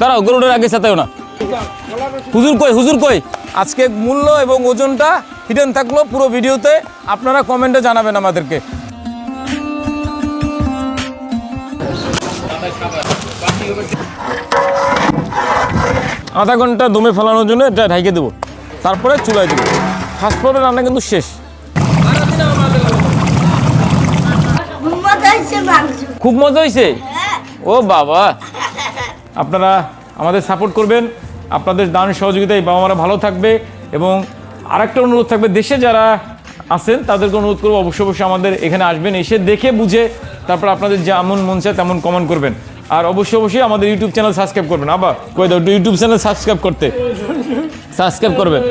দাঁড়াও গরুটার আগে সাথেও না। হুজুর কই হুজুর কই? আজকে মূল্য এবং ওজনটা হিডেন থাকল পুরো ভিডিওতে আপনারা কমেন্টে জানাবেন আমাদেরকে। আধা ঘণ্টা দমে ফেলানোর জন্য এটা ঢাইকে দেবো তারপরে চুলায় দেবো। ফার্স্ট ফ্লোরের রান্না কিন্তু শেষ। খুব মজা হয়েছে? ও বাবা। আপনারা আমাদের সাপোর্ট করবেন। আপনাদের দান সহযোগিতায় বাবা মারা ভালো থাকবে এবং আরেকটা অনুরোধ থাকবে, দেশে যারা আছেন তাদেরকে অনুরোধ করব, অবশ্যই অবশ্যই আমাদের এখানে আসবেন, এসে দেখে বুঝে তারপর আপনাদের যেমন মন চায় তেমন কমেন্ট করবেন। আর অবশ্যই অবশ্যই আমাদের ইউটিউব চ্যানেল সাবস্ক্রাইব করবেন। আবার কই দাও ইউটিউব চ্যানেল সাবস্ক্রাইব করতে। সাবস্ক্রাইব করবেন।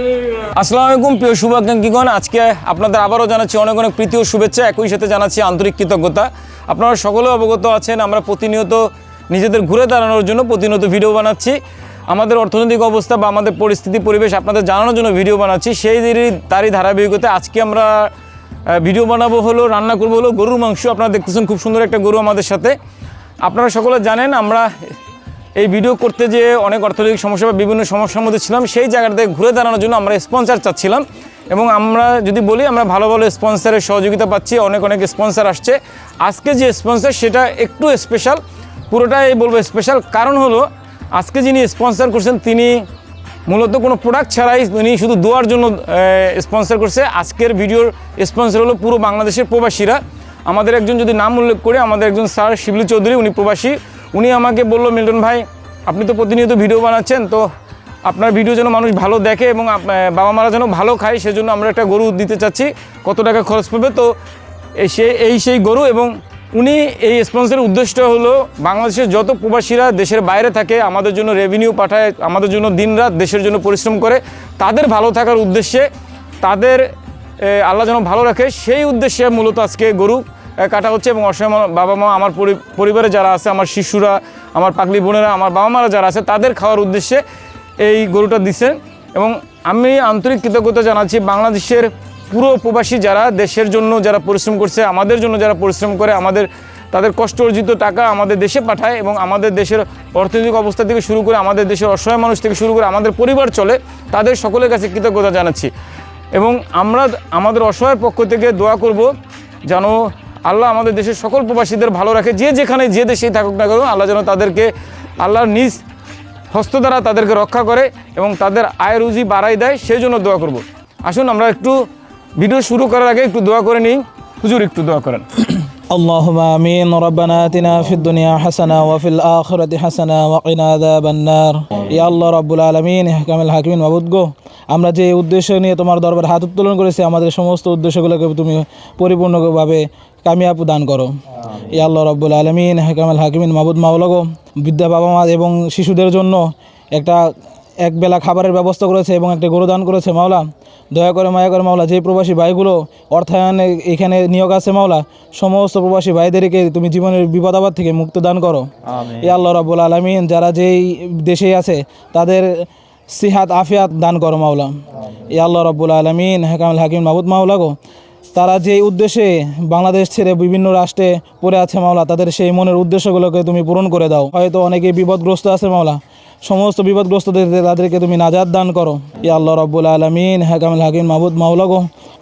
আসসালামু আলাইকুম, প্রিয় শুভাকাঙ্ক্ষীগণ আজকে আপনাদের আবারও জানাচ্ছি অনেক অনেক প্রীতি ও শুভেচ্ছা। একই সাথে জানাচ্ছি আন্তরিক কৃতজ্ঞতা। আপনারা সকলেও অবগত আছেন, আমরা প্রতিনিয়ত নিজেদের ঘুরে দাঁড়ানোর জন্য প্রতিনিয়ত ভিডিও বানাচ্ছি। আমাদের অর্থনৈতিক অবস্থা বা আমাদের পরিস্থিতি, পরিবেশ আপনাদের জানানোর জন্য ভিডিও বানাচ্ছি। সেই তারই ধারাবাহিকতা আজকে আমরা ভিডিও বানাবো হলো, রান্না করব হলো গরুর মাংস। আপনারা দেখতেছেন খুব সুন্দর একটা গরু আমাদের সাথে। আপনারা সকলে জানেন, আমরা এই ভিডিও করতে যে অনেক অর্থনৈতিক সমস্যা বা বিভিন্ন সমস্যার মধ্যে ছিলাম। সেই জায়গাটাতে ঘুরে দাঁড়ানোর জন্য আমরা স্পন্সার চাচ্ছিলাম। এবং আমরা যদি বলি, আমরা ভালো ভালো স্পন্সারের সহযোগিতা পাচ্ছি। অনেক অনেক স্পন্সার আসছে। আজকে যে স্পন্সার সেটা একটু স্পেশাল পুরোটাই বলব স্পেশাল কারণ হলো, আজকে যিনি স্পন্সার করছেন, তিনি মূলত কোনো প্রোডাক্ট ছাড়াই উনি শুধু দোয়ার জন্য স্পন্সর করছে। আজকের ভিডিওর স্পন্সর হলো পুরো বাংলাদেশের প্রবাসীরা। আমাদের একজন যদি নাম উল্লেখ করে, আমাদের একজন স্যার শিবলি চৌধুরী, উনি প্রবাসী। উনি আমাকে বলল, মিল্টন ভাই, আপনি তো প্রতিনিয়ত ভিডিও বানাচ্ছেন, তো আপনার ভিডিও যেন মানুষ ভালো দেখে এবং বাবা মারা যেন ভালো খায়, সেজন্য আমরা একটা গরু দিতে চাচ্ছি। কত টাকা খরচ পড়বে? তো সে, এই সেই গরু এবং উনি এই স্পন্সরের উদ্দেশ্যটা হলো বাংলাদেশের যত প্রবাসীরা দেশের বাইরে থাকে, আমাদের জন্য রেভিনিউ পাঠায়, আমাদের জন্য দিনরাত দেশের জন্য পরিশ্রম করে, তাদের ভালো থাকার উদ্দেশ্যে তাদের আল্লাহ যেন ভালো রাখে, সেই উদ্দেশ্যে মূলত আজকে গরু কাটা হচ্ছে এবং অসহায় বাবা মা, আমার পরিবারে যারা আছে, আমার শিশুরা, আমার পাগলি বোনেরা, আমার বাবা মারা যারা আছে, তাদের খাওয়ার উদ্দেশ্যে এই গরুটা দিচ্ছেন এবং আমি আন্তরিক কৃতজ্ঞতা জানাচ্ছি বাংলাদেশের পুরো প্রবাসী যারা দেশের জন্য যারা পরিশ্রম করছে, আমাদের জন্য যারা পরিশ্রম করে, আমাদের, তাদের কষ্ট অর্জিত টাকা আমাদের দেশে পাঠায় এবং আমাদের দেশের অর্থনৈতিক অবস্থা থেকে শুরু করে, আমাদের দেশের অসহায় মানুষ থেকে শুরু করে, আমাদের পরিবার চলে, তাদের সকলের কাছে কৃতজ্ঞতা জানাচ্ছি। এবং আমরা আমাদের অসহায়ের পক্ষ থেকে দোয়া করব যেন আল্লাহ আমাদের দেশের সকল প্রবাসীদের ভালো রাখে, যে যেখানে যে দেশেই থাকুক না কেন, আল্লাহ যেন তাদেরকে, আল্লাহর নিজ হস্ত দ্বারা তাদেরকে রক্ষা করে এবং তাদের আয় রুজি বাড়াই দেয়, সেই জন্য দোয়া করব। আসুন আমরা একটু ভিডিও শুরু করার আগে একটু দোয়া করে নিই হুজুর একটু দোয়া করেন اللهم آمين ربنا آتنا في الدنيا حسنة وفي الآخرة حسنة وقنا عذاب النار يا الله رب العالمين حكم الحاكمين মাবুদ গো আমরা যে উদ্দেশ্য নিয়ে তোমার দরবারে হাত উত্তোলন করেছি আমাদের সমস্ত উদ্দেশ্যগুলোকে তুমি পরিপূর্ণভাবে কামিয়াব দান করো ইয়া আল্লাহ রব্বুল আলমিন হাকাম হাকিমিন মাবুদ মাওলাগো বিদ্যা বাবা মা এবং শিশুদের জন্য একটা এক বেলা খাবারের ব্যবস্থা করেছে এবং একটি গরু দান করেছে মাওলা। দয়া করে মায়া করে মাওলা যে প্রবাসী ভাইগুলো অর্থায়নে এখানে নিয়োগ আছে মাওলা সমস্ত প্রবাসী ভাইদেরকে তুমি জীবনের বিপদ আপদ থেকে মুক্ত দান করো। এ আল্লাহ রাবুল আলমিন যারা যেই দেশেই আছে তাদের সিহাত আফিয়াত দান করো মাওলা। এ আল্লাহ রব্বুল আলমিন হাকামুল হাকিম মাহবুদ মাওলা গো। তারা যে উদ্দেশ্যে বাংলাদেশ ছেড়ে বিভিন্ন রাষ্ট্রে পড়ে আছে মাওলা তাদের সেই মনের উদ্দেশ্যগুলোকে তুমি পূরণ করে দাও। হয়তো অনেকে বিপদগ্রস্ত আছে মাওলা সমস্ত বিপদগ্রস্তদের তাদেরকে তুমি নাজাদ দান করো। ই আল্লাহ রব্বুল আলমিন হাকামুল হাকিম মাহবুদ মাওলা গো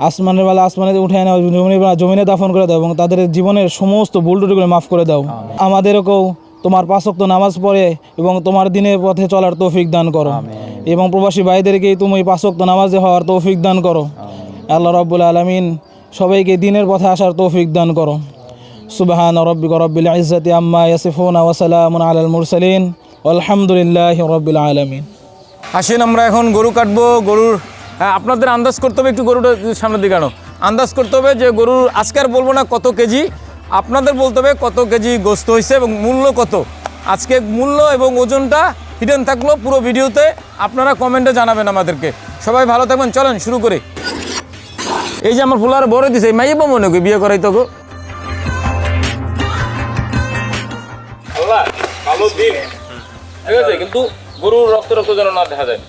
আসমানের বেলা আসমানে উঠে নাও জমিনে জমিনে দাফন করে দাও এবং তাদের জীবনের সমস্ত ভুল ত্রুটিগুলো মাফ করে দাও। আমাদেরকেও তোমার পাঁচক্ত নামাজ পড়ে এবং তোমার দিনের পথে চলার তৌফিক দান করো। এবং প্রবাসী ভাইদেরকেই তুমি পাঁচক্ত নামাজে হওয়ার তৌফিক দান করো। আল্লাহ রব্বুল আলমিন সবাইকে দিনের পথে আসার তৌফিক দান করো। সুবহান রব্বিক রব্বিল ইজ্জাতি আম্মা ইয়াসিফুন ওয়া সালামুন আলাল মুরসালিন। আলহামদুলিল্লাহি রব্বিল আলামিন। আসেন আমরা এখন গরু কাটবো গরুর হ্যাঁ, আপনাদের আন্দাজ করতে হবে একটু গরুটা সামনের দিকে আনো। আন্দাজ করতে হবে যে গরুর আজকে আর বলব না কত কেজি আপনাদের বলতে হবে কত কেজি গোস্ত হয়েছে এবং মূল্য কত। আজকে মূল্য এবং ওজনটা হিডেন থাকল পুরো ভিডিওতে আপনারা কমেন্টে জানাবেন আমাদেরকে। সবাই ভালো থাকবেন চলেন শুরু করি। এই যে আমার ফুলার বড় দিছে মাইয়ে বা মনে করি বিয়ে করাই তো গো ভালো দিন। ঠিক আছে কিন্তু গরুর রক্ত রক্ত যেন না দেখা যায়।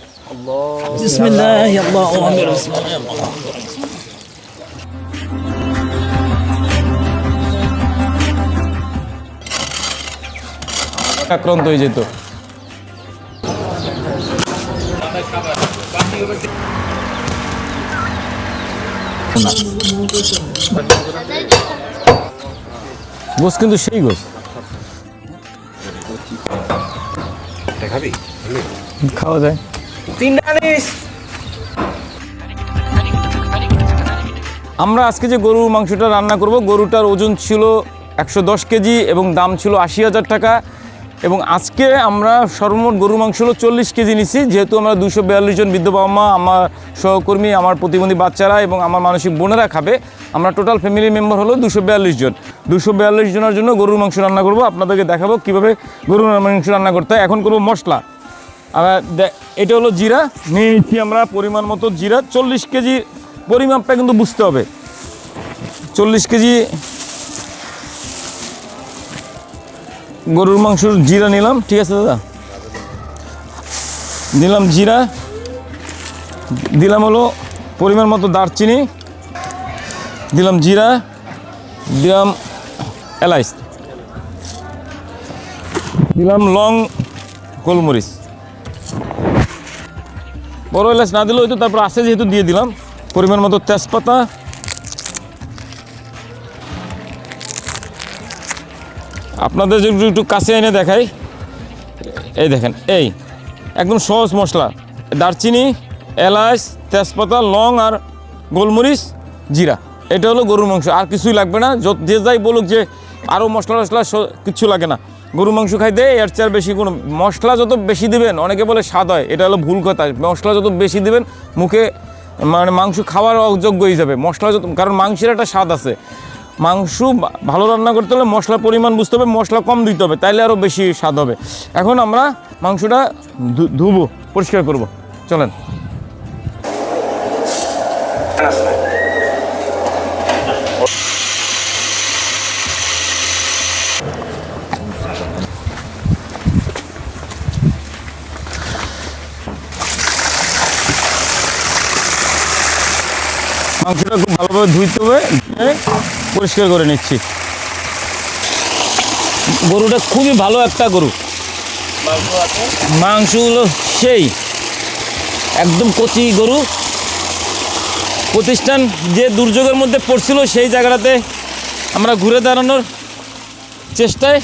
আক্রান্ত হয়ে যেত। গোস কিন্তু সেই গোস। খাওয়া যায়। আমরা আজকে যে গরুর মাংসটা রান্না করব গরুটার ওজন ছিল একশো দশ কেজি এবং দাম ছিল আশি হাজার টাকা। এবং আজকে আমরা সর্বমোট গরুর মাংস হলো চল্লিশ কেজি নিছি, যেহেতু আমরা দুশো বিয়াল্লিশ জন বৃদ্ধ বাবা মা আমার সহকর্মী, আমার প্রতিবন্ধী বাচ্চারা এবং আমার মানসিক বোনেরা খাবে। আমরা টোটাল ফ্যামিলি মেম্বার হলো দুশো বিয়াল্লিশ জন। দুশো বিয়াল্লিশ জনের জন্য গরুর মাংস রান্না করব। আপনাদেরকে দেখাবো কীভাবে গরুর মাংস রান্না করতে হয়। এখন করব মশলা। আর এটা হলো জিরা। নিয়ে নিচ্ছি আমরা পরিমাণ মতো জিরা। চল্লিশ কেজি পরিমাপটা কিন্তু বুঝতে হবে। চল্লিশ কেজি গরুর মাংসর জিরা নিলাম, ঠিক আছে দাদা? দিলাম জিরা, দিলাম হলো পরিমাণ মতো দারচিনি, দিলাম জিরা, দিলাম এলাইচ, দিলাম লং গোলমরিচ। বড় এলাচ না দিলেও হয়তো তারপর আছে যেহেতু দিয়ে দিলাম। পরিমাণ মতো তেজপাতা আপনাদের যদি একটু কাছে এনে দেখাই। এই দেখেন, এই, একদম সহজ মশলা। দারচিনি, এলাচ, তেজপাতা, লং আর গোলমরিচ, জিরা। এটা হলো গরুর মাংস, আর কিছুই লাগবে না। যত যে যাই বলুক যে আরও মশলা টশলা কিচ্ছু লাগে না। গরুর মাংস খাইতে এর চেয়ে আর বেশি কোনো মশলা যত বেশি দিবেন, অনেকে বলে স্বাদ হয়, এটা হলো ভুল কথা। মশলা যত বেশি দিবেন, মুখে মানে মাংস খাওয়ার অযোগ্য হয়ে যাবে। মশলা যত কারণ মাংসের একটা স্বাদ আছে। মাংস ভালো রান্না করতে হলে মশলার পরিমাণ বুঝতে হবে, মশলা কম দিতে হবে, তাইলে আরও বেশি স্বাদ হবে। এখন আমরা মাংসটা ধুবো, পরিষ্কার করব। চলেন। মাংসটা খুব ভালোভাবে ধুইতে হবে। পরিষ্কার করে নিচ্ছি। গরুটা খুবই ভালো একটা গরু। মাংসগুলো সেই, একদম কচি গরু। প্রতিষ্ঠান যে দুর্যোগের মধ্যে পড়ছিল সেই জায়গাটাতে আমরা ঘুরে দাঁড়ানোর চেষ্টায়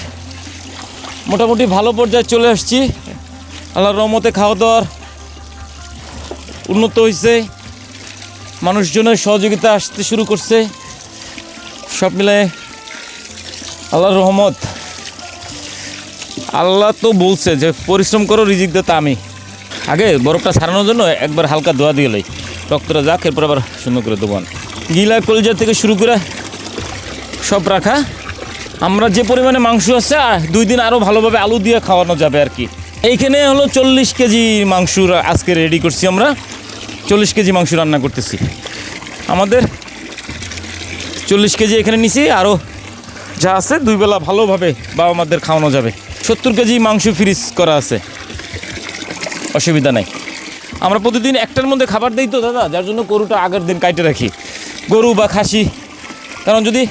মোটামুটি ভালো পর্যায়ে চলে আসছি। আল্লাহর রহমতে খাওয়া দাওয়ার উন্নত হয়েছে মানুষজনের সহযোগিতা আসতে শুরু করছে। সব মিলে আল্লাহর রহমত। আল্লাহ তো বলছে যে, পরিশ্রম করো, রিজিক দাতা আমি। আগে বরফটা ছাড়ানোর জন্য একবার হালকা ধোয়া দিয়ে লাই। রক্তটা যাক, এরপর আবার সুন্দর করে দেবো গিলা কলজা থেকে শুরু করে সব রাখা। আমরা যে পরিমাণে মাংস আছে দুই দিন আরও ভালোভাবে আলু দিয়ে খাওয়ানো যাবে আর কি। এইখানে হলো চল্লিশ কেজি মাংস আজকে রেডি করছি আমরা। চল্লিশ কেজি মাংস রান্না করতেছি। আমাদের চল্লিশ কেজি এখানে নিছি আরও যা আছে দুই বেলা ভালোভাবে বাবা মাদের খাওয়ানো যাবে। সত্তর কেজি মাংস ফ্রিজ করা আছে। অসুবিধা নাই। আমরা প্রতিদিন একটার মধ্যে খাবার দিই তো দাদা যার জন্য গরুটা আগের দিন কাইটে রাখি। গরু বা খাসি। কারণ যদি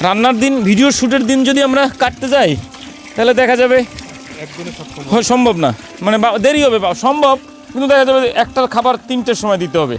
রান্নার দিন ভিডিও শ্যুটের দিন যদি আমরা কাটতে যাই তাহলে দেখা যাবে সম্ভব। না। মানে বা- দেরি হবে বা সম্ভব কিন্তু দেখা যাবে একটার খাবার তিনটের সময় দিতে হবে।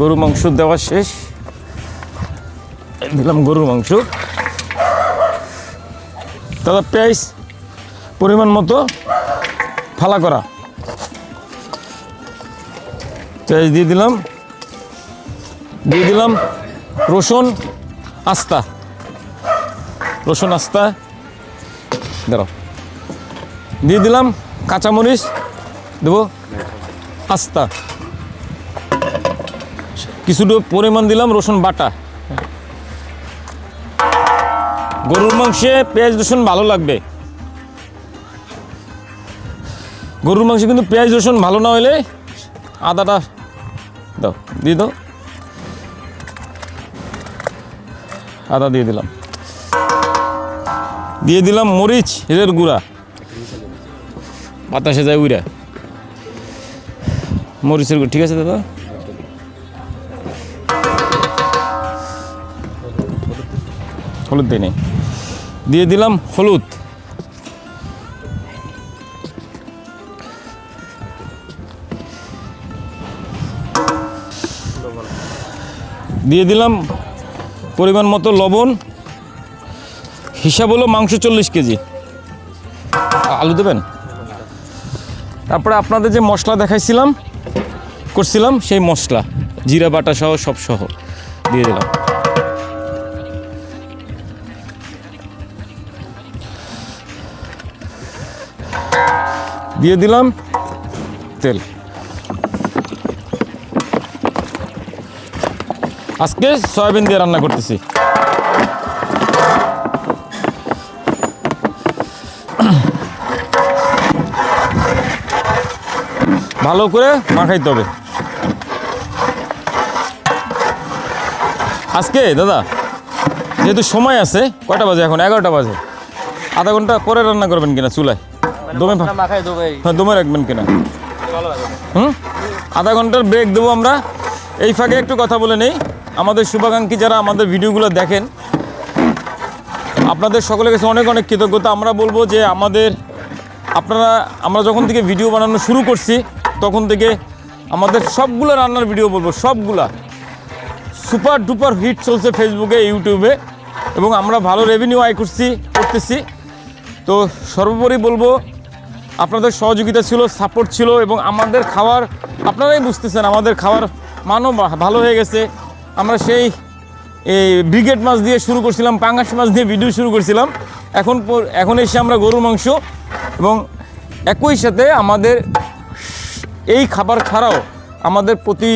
গরু মাংস দেওয়া শেষ। দিলাম গরুর মাংস। দাদা পেঁয়াজ পরিমাণ মতো ফালা করা। পেঁয়াজ দিয়ে দিলাম। দিয়ে দিলাম রসুন আস্তা। রসুন আস্তা। দাঁড়াও। দিয়ে দিলাম কাঁচামরিচ। দেবো আস্তা। কিছুটা পরিমাণ দিলাম রসুন বাটা। গরুর মাংসে পেঁয়াজ, রসুন ভালো লাগবে। গরুর মাংসে কিন্তু পেঁয়াজ, রসুন ভালো না হলে আদাটা দাও, দিয়ে দাও। আদা দিয়ে দিলাম। দিয়ে দিলাম মরিচ এদের গুঁড়া। বাতাসে যায় উইরা। মরিচের গুঁড়ো, ঠিক আছে দাদা? হলুদ দিই নেই দিয়ে দিলাম হলুদ। দিয়ে দিলাম পরিমাণ মতো লবণ। হিসাব হলো মাংস চল্লিশ কেজি। আলু দেবেন? তারপরে আপনাদের যে মশলা দেখাইছিলাম, করছিলাম সেই মশলা। জিরা, বাটা সহ সব সহ। দিয়ে দিলাম। দিয়ে দিলাম তেল। আজকে সয়াবিন দিয়ে রান্না করতেছি। ভালো করে মাখাইতে হবে। আজকে দাদা, যেহেতু সময় আছে, কয়টা বাজে এখন? এগারোটা বাজে। আধা ঘণ্টা পরে রান্না করবেন কিনা চুলায়? দমে এই। হ্যাঁ দমে রাখবেন কিনা? হুম? আধা ঘণ্টার ব্রেক দেবো আমরা। এই ফাঁকে একটু কথা বলে নেই। আমাদের শুভাকাঙ্ক্ষী যারা আমাদের ভিডিওগুলো দেখেন আপনাদের সকলের কাছে অনেক অনেক কৃতজ্ঞতা। আমরা বলব যে আমাদের আপনারা আমরা যখন থেকে ভিডিও বানানো শুরু করছি তখন থেকে আমাদের সবগুলো রান্নার ভিডিও বলব সবগুলা। সুপার ডুপার হিট চলছে ফেসবুকে ইউটিউবে এবং আমরা ভালো রেভিনিউ আয় করছি করতেছি। তো সর্বোপরি বলব আপনাদের সহযোগিতা ছিল সাপোর্ট ছিল এবং আমাদের খাওয়ার আপনারাই বুঝতেছেন আমাদের খাওয়ার মানও ভালো হয়ে গেছে। আমরা সেই, এই ব্রিগেড মাছ দিয়ে শুরু করছিলাম, পাঙ্গাস মাছ দিয়ে ভিডিও শুরু করছিলাম। এখন এখন এসে আমরা গরুর মাংস এবং একই সাথে আমাদের এই খাবার ছাড়াও আমাদের প্রতি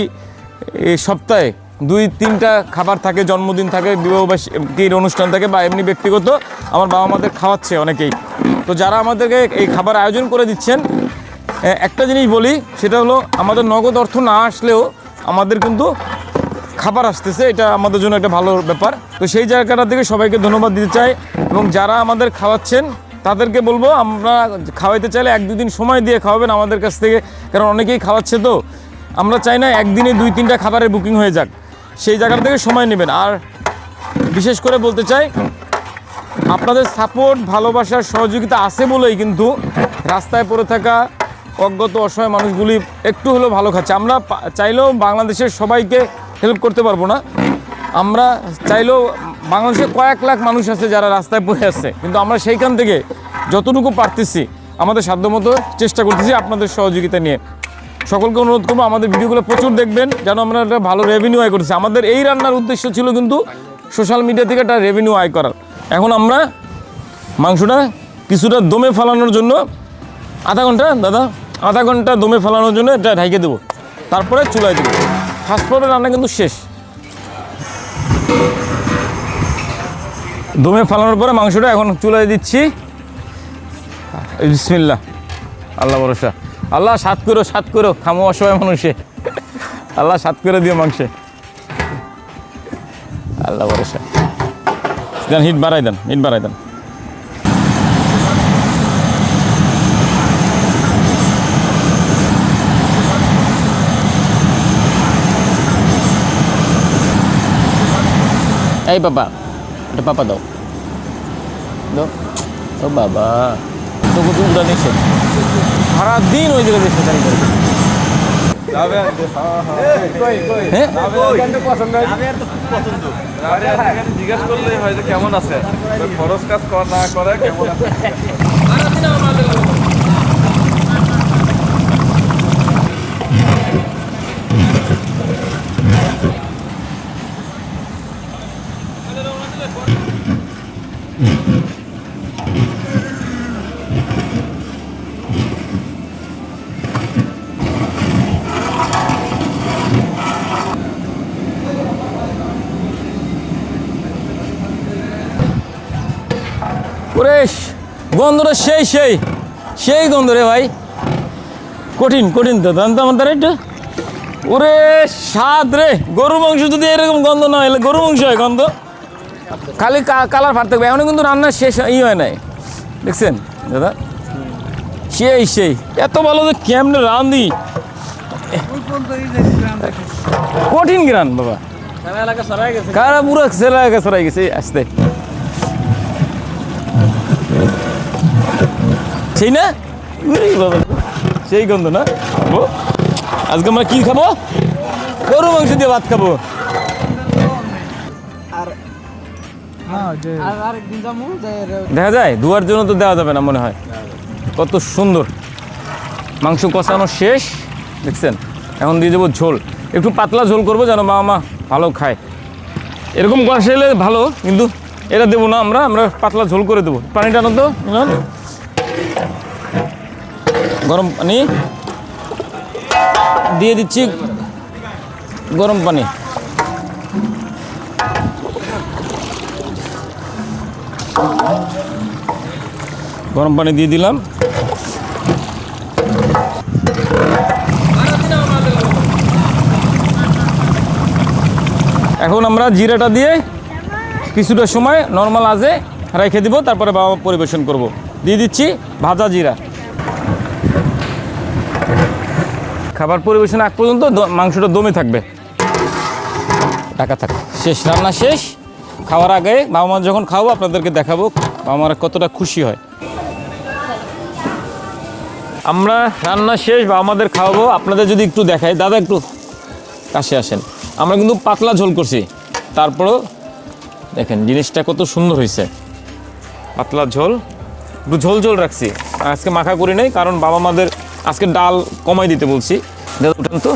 সপ্তাহে দুই, তিনটা খাবার থাকে, জন্মদিন থাকে বিবাহবাসীর অনুষ্ঠান থাকে বা এমনি ব্যক্তিগত। আমার বাবা মাদের খাওয়াচ্ছে অনেকেই। তো যারা আমাদেরকে এই খাবার আয়োজন করে দিচ্ছেন একটা জিনিস বলি, সেটা হলো আমাদের নগদ অর্থ না আসলেও আমাদের কিন্তু খাবার আসতেছে, এটা আমাদের জন্য একটা ভালো ব্যাপার। তো সেই জায়গাটা থেকে সবাইকে ধন্যবাদ দিতে চাই এবং যারা আমাদের খাওয়াচ্ছেন, তাদেরকে বলব আমরা খাওয়াইতে চাইলে এক দুদিন সময় দিয়ে খাওয়াবেন আমাদের কাছ থেকে, কারণ অনেকেই খাওয়াচ্ছে তো। আমরা চাই না একদিনে দুই তিনটা খাবারের বুকিং হয়ে যাক। সেই জায়গাটা থেকে সময় নেবেন। আর বিশেষ করে বলতে চাই আপনাদের সাপোর্ট ভালোবাসার সহযোগিতা আছে বলেই কিন্তু রাস্তায় পড়ে থাকা অজ্ঞত, অসহায় মানুষগুলি একটু হলেও ভালো খাচ্ছে। আমরা চাইলেও বাংলাদেশের সবাইকে হেল্প করতে পারব না। আমরা চাইলেও বাংলাদেশে কয়েক লাখ মানুষ আছে যারা রাস্তায় পড়ে আছে। কিন্তু আমরা সেইখান থেকে যতটুকু পারতেছি, আমাদের সাধ্যমতো চেষ্টা করতেছি আপনাদের সহযোগিতা নিয়ে। সকলকে অনুরোধ করব, আমাদের ভিডিওগুলো প্রচুর দেখবেন, যেন আমরা একটা ভালো রেভিনিউ আয় করতেছি। আমাদের এই রান্নার উদ্দেশ্য ছিল কিন্তু সোশ্যাল মিডিয়া থেকে একটা রেভিনিউ আয় করার। এখন আমরা মাংসটা কিছুটা দমে ফেলানোর জন্য আধা ঘণ্টা, দাদা, আধা ঘণ্টা দমে ফেলানোর জন্য এটা ঢাইকে দেবো। তারপরে চুলায় দেবো। ফার্স্ট ফ্লোরের রান্না কিন্তু শেষ। দমে ফেলানোর পরে মাংসটা এখন চুলায় দিচ্ছি। বিসমিল্লা আল্লাহ ভরসা। আল্লাহ সাত করো সাত করো, খামো অসহায় মানুষে। আল্লাহ সাত করে দিও মাংসে। আল্লাহ ভরসা। দেন হিট বাড়াই দেন হিট বাড়াই দেন এই বাবা এটা পাপা দাও দাও ও বাবা তো কত উড়া নিছে সারাদিন ওই জায়গায় দেশে হ্যাঁ জিজ্ঞেস করলে হয়তো কেমন আছে খরচ কাজ না করে কেমন আছে গন্ধটা সেই সেই। সেই গন্ধ রে ভাই। কঠিন কঠিন তো। জানতো আমার দ্বারা একটু। ওরে স্বাদ রে। গরু মাংস যদি এরকম গন্ধ না হলে গরু মাংস হয় গন্ধ। খালি কালার ফাট থাকবে এখনও কিন্তু রান্না শেষ ই হয় নাই। দেখছেন? দাদা? সেই সেই। এত ভালো যে কেমনে রান্ধি কঠিন গ্রান, বাবা। কারা পুরো সেরা সরাই গেছে। আসতে। সেই না? সেই গন্ধ না? খাব আজকে আমরা কি খাব? গরু মাংস দিয়ে ভাত খাব। দেখা যায় ধোয়ার জন্য তো দেওয়া যাবে না মনে হয়। কত সুন্দর। মাংস কষানো শেষ দেখছেন? এখন দিয়ে দেবো ঝোল। একটু পাতলা ঝোল করব যেন মা মা ভালো খায়। এরকম কষাইলে ভালো কিন্তু এটা দেবো না আমরা আমরা পাতলা ঝোল করে দেবো। পানিটা আনো তো। গরম পানি। দিয়ে দিচ্ছি গরম পানি। গরম পানি দিয়ে দিলাম। এখন আমরা জিরাটা দিয়ে কিছুটা সময় নর্মাল আজে রেখে দিব, তারপরে বাবা পরিবেশন করব। দিয়ে দিচ্ছি ভাজা জিরা। খাবার পরিবেশন আগ পর্যন্ত মাংসটা দমে থাকবে। টাকা থাক। শেষ, রান্না শেষ। খাওয়ার আগে বাবা মা যখন খাব আপনাদেরকে দেখাবো বাবা মারা কতটা খুশি হয়। আমরা রান্না শেষ বা আমাদের খাওয়াবো। আপনাদের যদি একটু দেখাই, দাদা একটু কাছে আসেন। আমরা কিন্তু পাতলা ঝোল করছি। তারপরেও দেখেন, জিনিসটা কত সুন্দর হয়েছে পাতলা ঝোল। একটু ঝোল ঝোল রাখছি। আজকে মাখা করি নাই, কারণ বাবা মাদের আজকে ডাল কমাই দিতে বলছি। দাদা উঠান তো।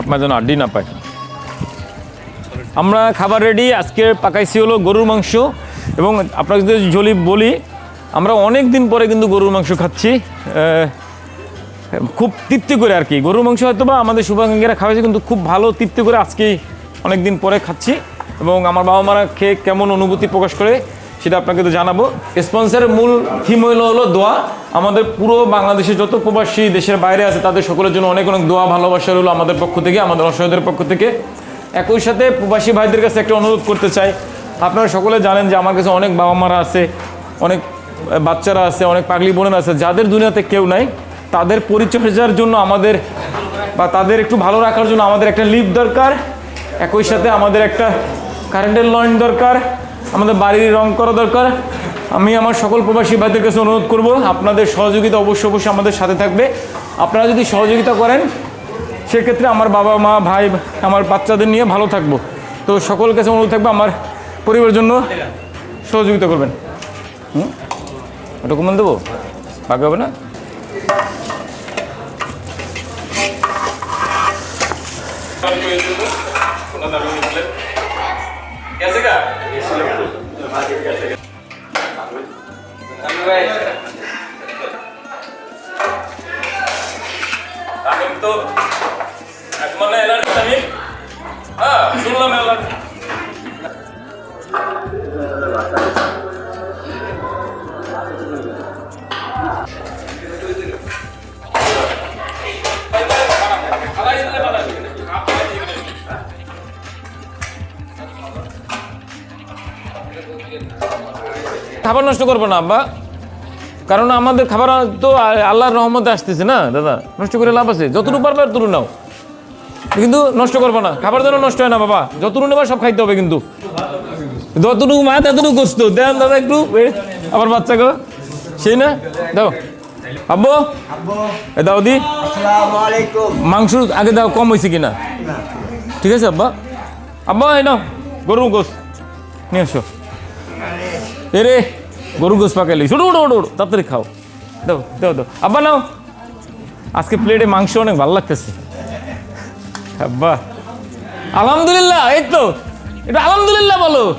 আপনার যেন আড্ডি না পায়। আমরা খাবার রেডি আজকে পাকাইছি হলো গরুর মাংস। এবং আপনাকে যদি জলি বলি, আমরা অনেক দিন পরে কিন্তু গরুর মাংস খাচ্ছি। খুব তৃপ্তি করে আর কি। গরুর মাংস হয়তো বা আমাদের শুভাকাঙ্ক্ষীরা খাওয়াছে কিন্তু খুব ভালো তৃপ্তি করে আজকেই অনেক দিন পরে খাচ্ছি। এবং আমার বাবা মারা খেয়ে কেমন অনুভূতি প্রকাশ করে, সেটা আপনাকে তো জানাব। স্পন্সরের মূল থিম হলো হলো দোয়া। আমাদের পুরো বাংলাদেশের যত প্রবাসী দেশের বাইরে আছে, তাদের সকলের জন্য অনেক অনেক দোয়া, ভালোবাসা হলো আমাদের পক্ষ থেকে, আমাদের অসহায়দের পক্ষ থেকে। একই সাথে প্রবাসী ভাইদের কাছে একটা অনুরোধ করতে চাই। আপনারা সকলে জানেন যে আমার কাছে অনেক বাবা মারা আছে, অনেক বাচ্চারা আছে, অনেক পাগলি বোনেরা আছে। যাদের দুনিয়াতে কেউ নাই, তাদের পরিচর্যার জন্য আমাদের, বা তাদের একটু ভালো রাখার জন্য আমাদের একটা লিফট দরকার। একই সাথে আমাদের একটা কারেন্টের লাইন দরকার, আমাদের বাড়ির রং করা দরকার। আমি আমার সকল প্রবাসী ভাইদের কাছে অনুরোধ করব, আপনাদের সহযোগিতা অবশ্যই অবশ্যই আমাদের সাথে থাকবে। আপনারা যদি সহযোগিতা করেন সেক্ষেত্রে আমার বাবা, মা, ভাই, আমার বাচ্চাদের নিয়ে ভালো থাকব। তো সকল কাছে অনুরোধ থাকবে আমার পরিবারের জন্য সহযোগিতা করবেন। হুম? ওটা কমান দেবো? বাকি হবে না? খাবার নষ্ট করব না, আব্বা। কারণ আমাদের খাবার তো আল্লাহর রহমতে আসতেছে না, দাদা। নষ্ট করে লাভ আছে। যতটুকু পারবে ততটুকু নাও। কিন্তু নষ্ট করব না। খাবার যেন নষ্ট হয় না বাবা। যতটুকু নেবা সব খাইতে হবে কিন্তু। যতটুকু মা ততটুকু গোস্ত। দেন দাদা একটু এ, আমার বাচ্চাকে। সেই না? দাও। আব্বু? এ দাও দি। মাংস আগে দাও কম হয়েছে কিনা? ঠিক আছে আব্বা? আব্বা এই নাও গরু গোস। নিয়ে আসো। এ রে গরু গোস পাকাইলি। ছোটো ওটো ওটো তাড়াতাড়ি খাও। দাও দাও দাও। আব্বা নাও। আজকে প্লেটে মাংস অনেক ভালো লাগতেছে। আব্বা। আলহামদুলিল্লাহ, এই তো। এটা আলহামদুলিল্লাহ বলো।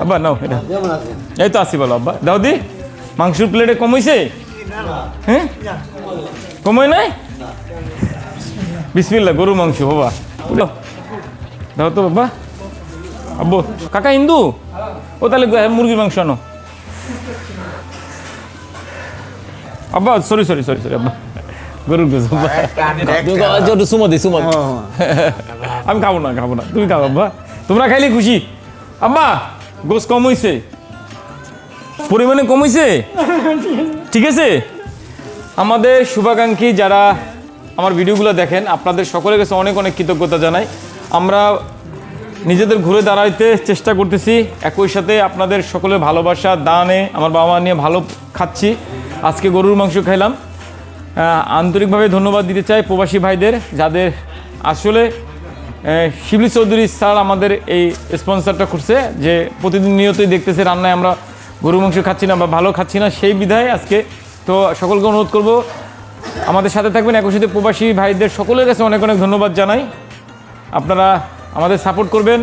আব্বা, নাও এটা। এই তো আসি বলো, আব্বা। দাও দি মাংসের প্লেটে কমইছে হ্যাঁ? কমই নাই? বিসমিল্লা গরু মাংস, বাবা। দাও। তো বাবা আব্বু, কাকা হিন্দু? ও তাহলে গ- মুরগির মাংস আনো। আব্বা সরি সরি সরি সরি আব্বা। গরুর গোস একটু সুমো দি সুমো আমি খাব না খাব না। তুমি খাও আব্বা। তোমরা খাইলে খুশি। আব্বা গোস কম হইছে। পরিমাণে কম হইছে? ঠিক আছে? আমাদের শুভাকাঙ্ক্ষী যারা আমার ভিডিওগুলো দেখেন আপনাদের সকলের কাছে অনেক অনেক কৃতজ্ঞতা জানাই। আমরা নিজেদের ঘুরে দাঁড়াইতে চেষ্টা করতেছি। একই সাথে আপনাদের সকলের ভালোবাসা দানে আমার বাবা মা নিয়ে ভালো খাচ্ছি। আজকে গরুর মাংস খাইলাম। আন্তরিকভাবে ধন্যবাদ দিতে চাই প্রবাসী ভাইদের, যাদের আসলে শিবলি চৌধুরী স্যার আমাদের এই স্পন্সরটা করছে যে প্রতিদিন নিয়তই দেখতেছে রান্নায় আমরা গরু মাংস খাচ্ছি না বা ভালো খাচ্ছি না, সেই বিধায় আজকে তো সকলকে অনুরোধ করব। আমাদের সাথে থাকবেন, একই সাথে প্রবাসী ভাইদের সকলের কাছে অনেক অনেক ধন্যবাদ জানাই। আপনারা আমাদের সাপোর্ট করবেন,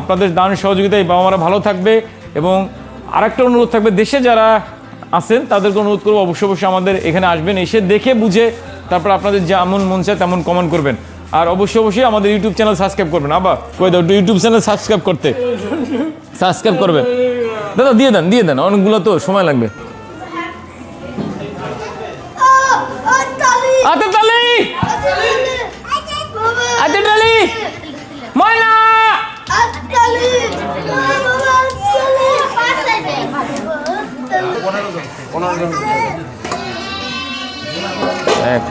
আপনাদের দান সহযোগিতায় বাবা মারা ভালো থাকবে এবং আরেকটা অনুরোধ থাকবে, দেশে যারা আছেন তাদেরকে অনুরোধ করব, অবশ্যই অবশ্যই আমাদের এখানে আসবেন, এসে দেখে বুঝে তারপর আপনাদের যেমন মন চায় তেমন কমেন্ট করবেন। আর অবশ্যই অবশ্যই আমাদের ইউটিউব চ্যানেল সাবস্ক্রাইব করবেন। আবার কই দাও ইউটিউব চ্যানেল সাবস্ক্রাইব করতে। সাবস্ক্রাইব করবেন দাদা, দিয়ে দেন দিয়ে দেন, অনেকগুলো তো সময় লাগবে। হাতে তালি ময়না আতালি বাবা আতালি পাশে দে এক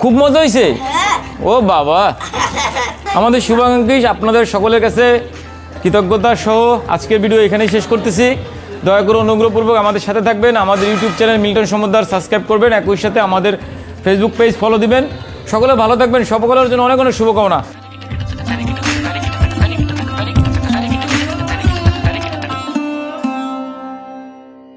খুব মজা হয়েছে হ্যাঁ। ও বাবা। আমাদের শুভাকাঙ্ক্ষী আপনাদের সকলের কাছে কৃতজ্ঞতা সহ আজকের ভিডিও এখানেই শেষ করতেছি। দয়া করে অনুগ্রহপূর্বক আমাদের সাথে থাকবেন। আমাদের YouTube channel Milton Samudra subscribe করবেন। একই সাথে আমাদের ফেসবুক পেজ ফলো দিবেন। সকলে ভালো থাকবেন সকলের জন্য অনেক অনেক শুভকামনা।